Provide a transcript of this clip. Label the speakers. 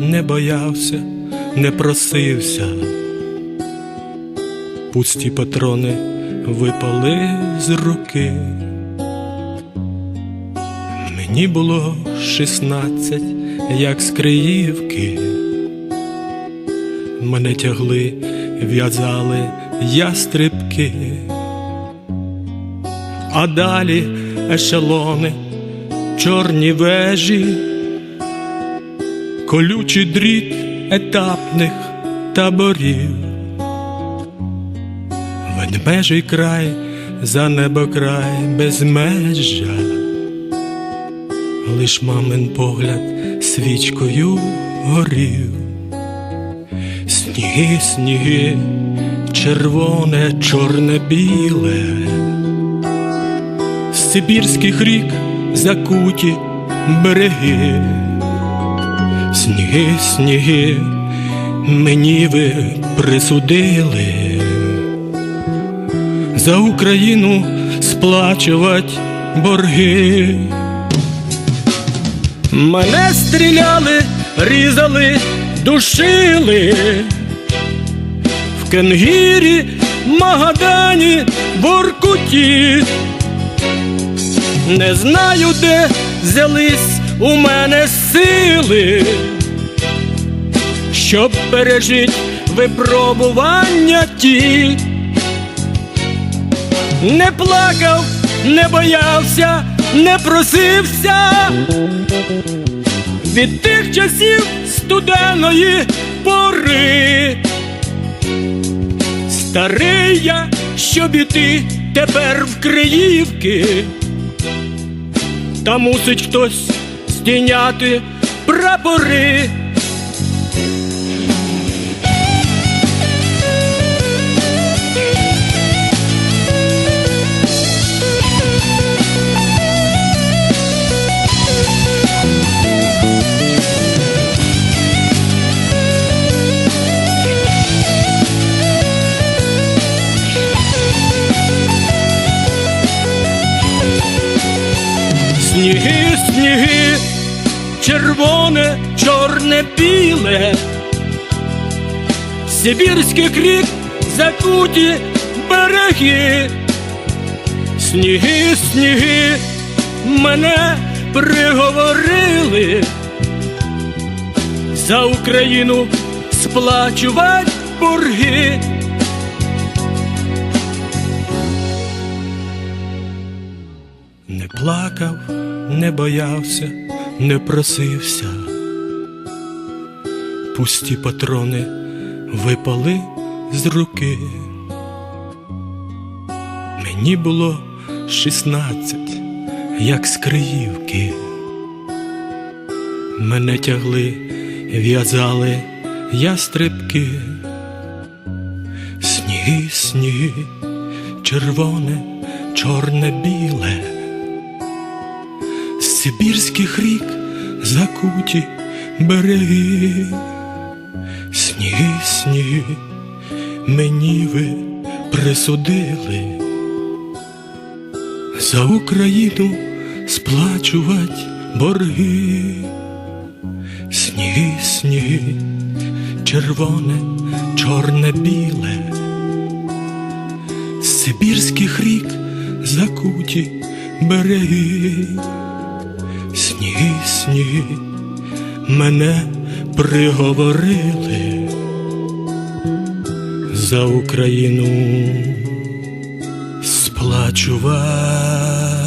Speaker 1: не боявся, не просився. Пусті патрони випали з руки. Мені було шістнадцять, як з Криївки. Мене тягли, в'язали ястрибки, а далі ешелони, чорні вежі, колючий дріт етапних таборів, ведмежий край за небокрай безмежжя, лиш мамин погляд свічкою горів. Сніги, сніги, червоне, чорне, біле, Сибірських рік закуті береги, сніги, сніги, мені ви присудили за Україну сплачувати борги. Мене стріляли, різали, душили в Кенгірі, Магадані, Воркуті. Не знаю, де взялись у мене сили, щоб пережити випробування ті. Не плакав, не боявся, не просився від тих часів студеної пори. Старий я, щоб іти тепер в Криївки, та мусить хтось здійняти прапори. Біле, Сибірських рік закуті береги, сніги, сніги, мене приговорили за Україну сплачувати борги. Не плакав, не боявся, не просився. Пусті патрони випали з руки. Мені було шістнадцять, як з Криївки. Мене тягли, в'язали ястрибки. Сніги, сніги, червоне, чорне, біле з Сибірських рік закуті береги, сніги, мені ви присудили. За Україну сплачувати борги, сніги, червоне, чорне, біле, Сибірських рік закуті береги. Сніги, мене приговорили за Україну сплачувати